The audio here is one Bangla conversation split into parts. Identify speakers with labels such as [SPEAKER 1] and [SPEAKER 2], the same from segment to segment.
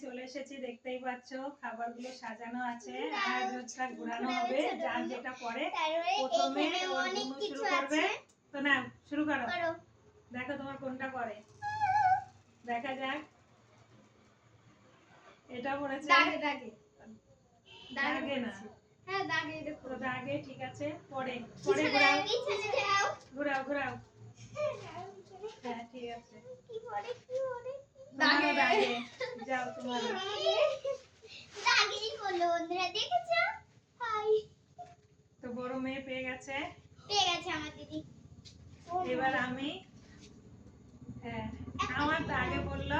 [SPEAKER 1] চলে এসেছি দেখতেই পাচ্ছ খাবারগুলো সাজানো আছে আর রোজটা ঘোরানো হবে যার যেটা পরে। প্রথমে ওর
[SPEAKER 2] অনেক
[SPEAKER 1] শুরু করবে। তো না শুরু করো। দেখো তোমার কোনটা করে দেখা যাক। এটা পড়েছে
[SPEAKER 3] দাগে দাগে।
[SPEAKER 1] দাগে না।
[SPEAKER 3] হ্যাঁ দাগে দেখো
[SPEAKER 1] দাগে ঠিক আছে পরে। পরে ঘোরাও। ঘোরাও ঘোরাও। হ্যাঁ ঠিক আছে।
[SPEAKER 2] কি পরে কি পরে?
[SPEAKER 3] দাগে।
[SPEAKER 1] দাগে। যাও তোমার।
[SPEAKER 2] দাগেই বলো বন্ধুরা দেখেছ? হাই।
[SPEAKER 1] তো বড় মেয়ে পেয়ে গেছে।
[SPEAKER 2] পেয়ে গেছে আমার দিদি।
[SPEAKER 1] এবার আমি হ্যাঁ আমার তো আগে বলল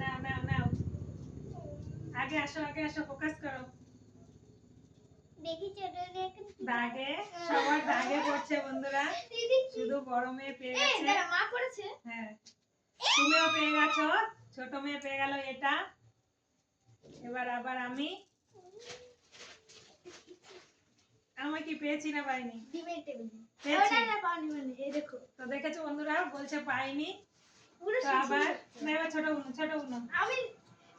[SPEAKER 1] না না নাও। আগে আসো আগে আসো ফোকাস করো।
[SPEAKER 2] দেখি ছোট এখন
[SPEAKER 1] দাগে সবার দাগে পড়ছে বন্ধুরা।
[SPEAKER 2] দিদি
[SPEAKER 1] শুধু বড় মেয়ে পেয়ে গেছে।
[SPEAKER 3] মা করেছে
[SPEAKER 1] হ্যাঁ। তুমিও পেয়ে গেছো ছোট মেয়ে পেয়ে গেল এটা। এবার আবার আমি। আমি কি পেয়েছি না পাইনি? তো দেখেছ বন্ধুরা বলছে পাইনি। আবার না এবার ছোট উনু ছোট উনু
[SPEAKER 3] আমি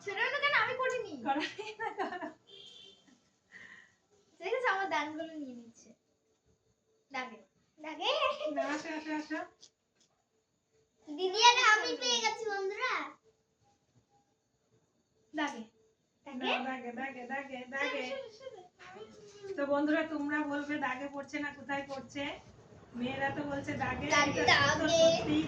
[SPEAKER 3] ছোট তো কেন? আমি করিনি।
[SPEAKER 1] করো না, করো।
[SPEAKER 3] দেখেছ? আমার দানগুলো নিয়ে নিচ্ছে। দাগে
[SPEAKER 2] দাগে।
[SPEAKER 1] আসো আসো আসো।
[SPEAKER 2] দিদি আর আমি পেয়ে গেছি বন্ধুরা।
[SPEAKER 3] দাগে।
[SPEAKER 1] দাগে? দাগে দাগে দাগে তো বন্ধুরা তোমরা বলবে দাগে পড়ছে না কোথায় পড়ছে? মেয়েরা তো বলছে দাগে
[SPEAKER 3] দাগে।
[SPEAKER 1] সত্যিই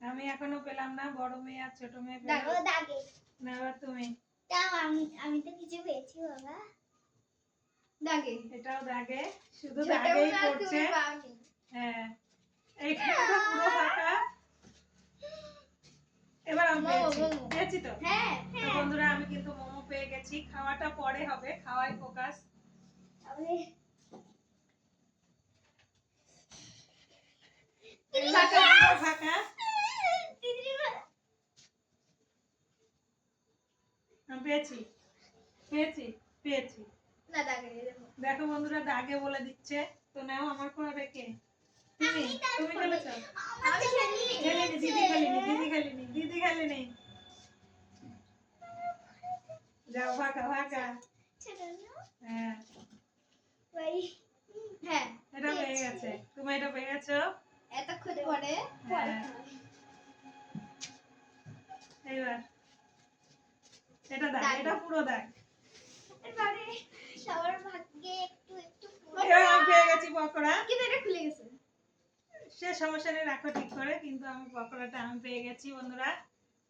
[SPEAKER 1] আমি এখনও পেলাম না বড় মেয়ে আর ছোট মেয়ে
[SPEAKER 2] দাগে।
[SPEAKER 1] না এবার তুমি।
[SPEAKER 2] তাও আমি আমি তো কিছু পেয়েছি বাবা।
[SPEAKER 3] দাগে
[SPEAKER 1] এটাও দাগে। শুধু দাগেই পড়ছে হ্যাঁ এইখানে তো পুরো ফাঁকা। এবার আমি
[SPEAKER 3] মোমো,
[SPEAKER 1] পেয়েছি তো?
[SPEAKER 3] হ্যাঁ
[SPEAKER 1] বন্ধুরা আমি কিন্তু মোমো পেয়ে গেছি। খাওয়াটা পরে হবে খাওয়াই ফোকাস
[SPEAKER 2] তাহলে
[SPEAKER 1] ফাঁকা ফাঁকা
[SPEAKER 2] দিদি
[SPEAKER 1] আমি পেয়েছি পেয়েছি পেয়েছি
[SPEAKER 3] না দাগে এই দেখো।
[SPEAKER 1] দেখো বন্ধুরা দাগে বলে দিচ্ছে। তো নাও আমার করে রেখে তুমি তুমি খেলেছো?
[SPEAKER 2] আমি খেলি
[SPEAKER 1] খেলিনি দিদি খেলিনি দিদি খেলিনি দিদি খেলিনি। যাও ফাঁকা ফাঁকা। হ্যাঁ।
[SPEAKER 3] হ্যাঁ
[SPEAKER 1] এটা পেয়ে গেছে। তুমি এটা পেয়ে গেছো
[SPEAKER 3] এতক্ষণ পরে
[SPEAKER 1] হ্যাঁ। এইবার। এটা দাগ
[SPEAKER 3] দাগ।
[SPEAKER 1] এটা পুরো দাগ।
[SPEAKER 2] এবারে সবার ভাগ্যে একটু একটু
[SPEAKER 1] এবার পেয়ে গেছি পকোড়া।
[SPEAKER 3] কিন্তু এটা খুলে গেছে।
[SPEAKER 1] সে সমস্যা নেই রাখো ঠিক করে কিন্তু আমি পকোড়াটা আমি পেয়ে গেছি বন্ধুরা।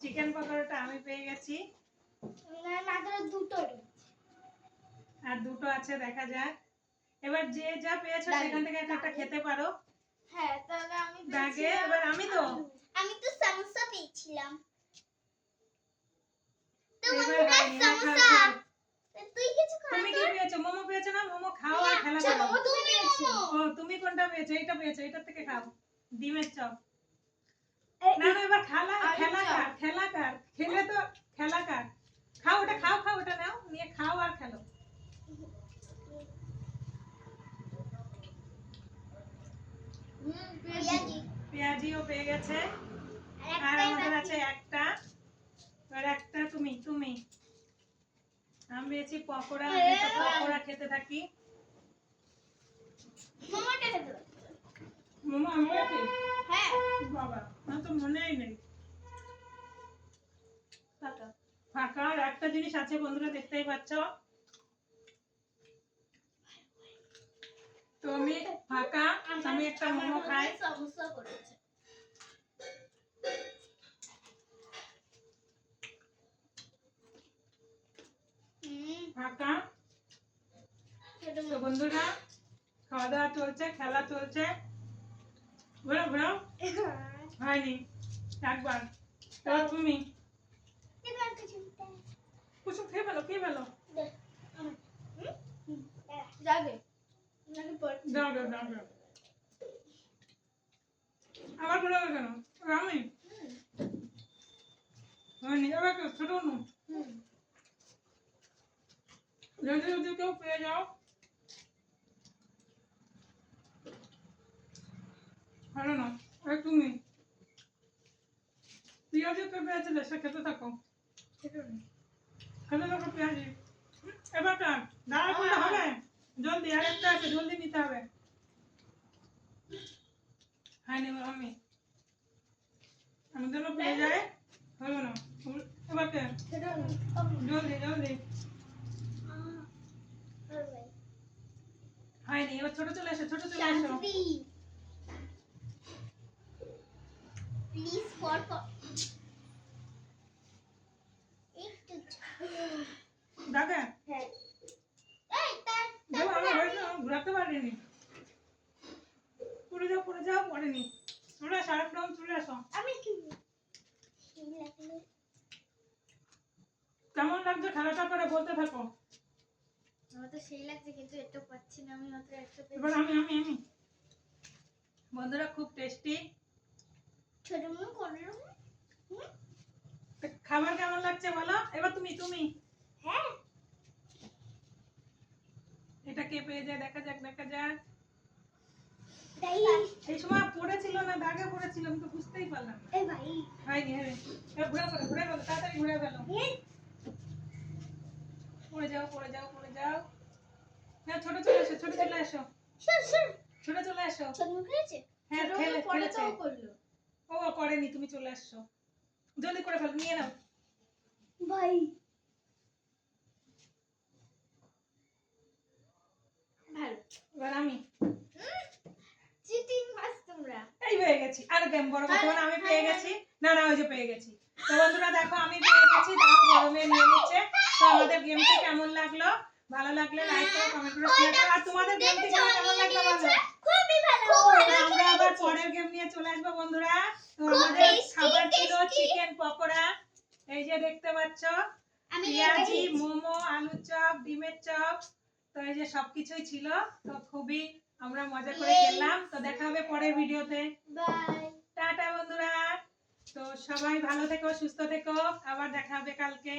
[SPEAKER 1] চিকেন পকোড়াটা আমি পেয়ে গেছি।
[SPEAKER 2] না
[SPEAKER 1] আর দুটো আছে দেখা যাক। এবার যে যা পেয়েছ সেখান থেকে একটা একটা খেতে পারো।
[SPEAKER 3] হ্যাঁ তাহলে আমি
[SPEAKER 1] দাগে এবার আমি তো
[SPEAKER 2] আমি তো সামোসা পেয়েছিলাম
[SPEAKER 1] এবার
[SPEAKER 2] বন্ধুরা
[SPEAKER 1] হয়নি, এবার খাও,
[SPEAKER 2] সামোসা
[SPEAKER 1] খাও।
[SPEAKER 2] তুই কিছু খা
[SPEAKER 1] তুমি কি পেয়েছ মোমো পেয়েছ না মোমো খাও আর খেলা
[SPEAKER 2] আচ্ছা,
[SPEAKER 1] করো
[SPEAKER 3] মোমো তুমি পেয়েছ
[SPEAKER 1] ও তুমি কোনটা পেয়েছ? এটা পেয়েছ এটা থেকে খাও। ডিমের চপ। না না এবার খেলা খেলা কার খেলা কার খেলে তো খেলা কার খাও ওটা খাও খাও ওটা নাও নিয়ে খাও আর খেলো। পেঁয়াজিও পেয়ে গেছে।
[SPEAKER 2] আর
[SPEAKER 1] আর আমাদের আছে একটা। এবার একটা তুমি তুমি। আমি পেয়েছি পকোড়া পকোড়া খেতে থাকি। মোমো আমি
[SPEAKER 2] হ্যাঁ।
[SPEAKER 1] বাবা আমার তো মনেই নেই।
[SPEAKER 3] ফাঁকা।
[SPEAKER 1] আর একটা জিনিস আছে বন্ধুরা দেখতেই পাচ্ছ। তো আমি ফাঁকা আমি একটা মোমো খাই।
[SPEAKER 3] সমস্যা করেছে।
[SPEAKER 1] ফাঁকা। তো বন্ধুরা খাওয়া দাওয়া চলছে খেলা চলছে। ঘোরাও ঘোরাও হয়নি। একবার এবার তুমি। কুসুম খেয়ে ফেলো খেয়ে ফেলো। আবার ঘোরাবে কেন? আমি? হয়নি। কেউ? ছোট নু
[SPEAKER 3] হুম।
[SPEAKER 1] যদি যদি কেউ পেয়ে যাও ভালো না, আর তুমি। পেঁয়াজি পেঁপে আছে সে খেতে থাকো।
[SPEAKER 3] খেতে
[SPEAKER 1] থাকো পেঁয়াজি এবার দাঁড়া করলে হবে। জলদি, আর একটা আছে, জলদি নিতে হবে। আমি। পেয়ে না। জলদি জলদি। হয়নি এবার ছোট চলে আসো ছোট চলে আসো
[SPEAKER 2] শান্তি প্লিজ ফর ফর একটু
[SPEAKER 1] দাদা
[SPEAKER 2] হ্যাঁ এই তার
[SPEAKER 1] যাও আমার হয়েছে ঘুরাতে পারিনি পড়ে পড়েনি চলে আসো আরেক রাউন্ড চলে আসো।
[SPEAKER 2] আমি কি
[SPEAKER 1] কেমন লাগছে খেলাটা করে বলতে থাকো?
[SPEAKER 3] আমার তো সেই লাগছে কিন্তু একটু পাচ্ছি না আমি মাত্র একটা
[SPEAKER 1] এবার আমি আমি আমি। বন্ধুরা খুব টেস্টি
[SPEAKER 2] ছোট মন করে
[SPEAKER 1] খাবার কেমন লাগছে বলো? এবার তুমি তুমি।
[SPEAKER 2] হ্যাঁ।
[SPEAKER 1] এটা কে পেয়ে যায়? দেখা যাক দেখা যাক। এই সময় পড়েছিল না দাগে পড়েছিল আমি তো বুঝতেই পারলাম না।
[SPEAKER 2] এই ভাই।
[SPEAKER 1] হয়নি হয়নি ঘুরে ফেলো ঘুরে ফেলো তাড়াতাড়ি ঘুরে ফেলো। পড়ে যাও পড়ে যাও পড়ে যাও। ছোট চলে আসো ছোট চলে আসো
[SPEAKER 2] সর সর
[SPEAKER 1] ছোট চলে আসো
[SPEAKER 2] ছোট
[SPEAKER 1] হ্যাঁ খেলে খেলেছে।
[SPEAKER 3] করল।
[SPEAKER 1] ও করেনি তুমি চলে আসছো জলদি করে ফেলো নিয়ে নাও।
[SPEAKER 2] ভাই।
[SPEAKER 3] ভালো।
[SPEAKER 1] এবার আমি
[SPEAKER 3] চিটিং মাছ তোমরা
[SPEAKER 1] এই পেয়ে গেম বড় কথা আমি পেয়ে গেছি। না না ওই যে পেয়ে গেছি। তো বন্ধুরা দেখো আমি পেয়ে গেছি তাও নিয়ে নিচ্ছে। তো আমাদের গেমটি কেমন লাগল? ভালো লাগলে লাইক করো কমেন্ট করো শেয়ার করো। আর তোমাদের কেমন লাগল বলো?
[SPEAKER 2] খুবই ভালো
[SPEAKER 1] আমরা আবার পরের গেম নিয়ে চলে আসব বন্ধুরা। তো আমাদের খাবার ছিল চিকেন পকোড়া। এই যে দেখতে পাচ্ছ পেঁয়াজি মোমো আলুর চপ ডিমের চপ তো এই যে সবকিছুই ছিল। তো খুবই আমরা মজা করে! খেললাম তো দেখা হবে পরের ভিডিওতে
[SPEAKER 2] বাই
[SPEAKER 1] টাটা বন্ধুরা। তো সবাই ভালো থেকো সুস্থ থেকো। আবার দেখা হবে কালকে।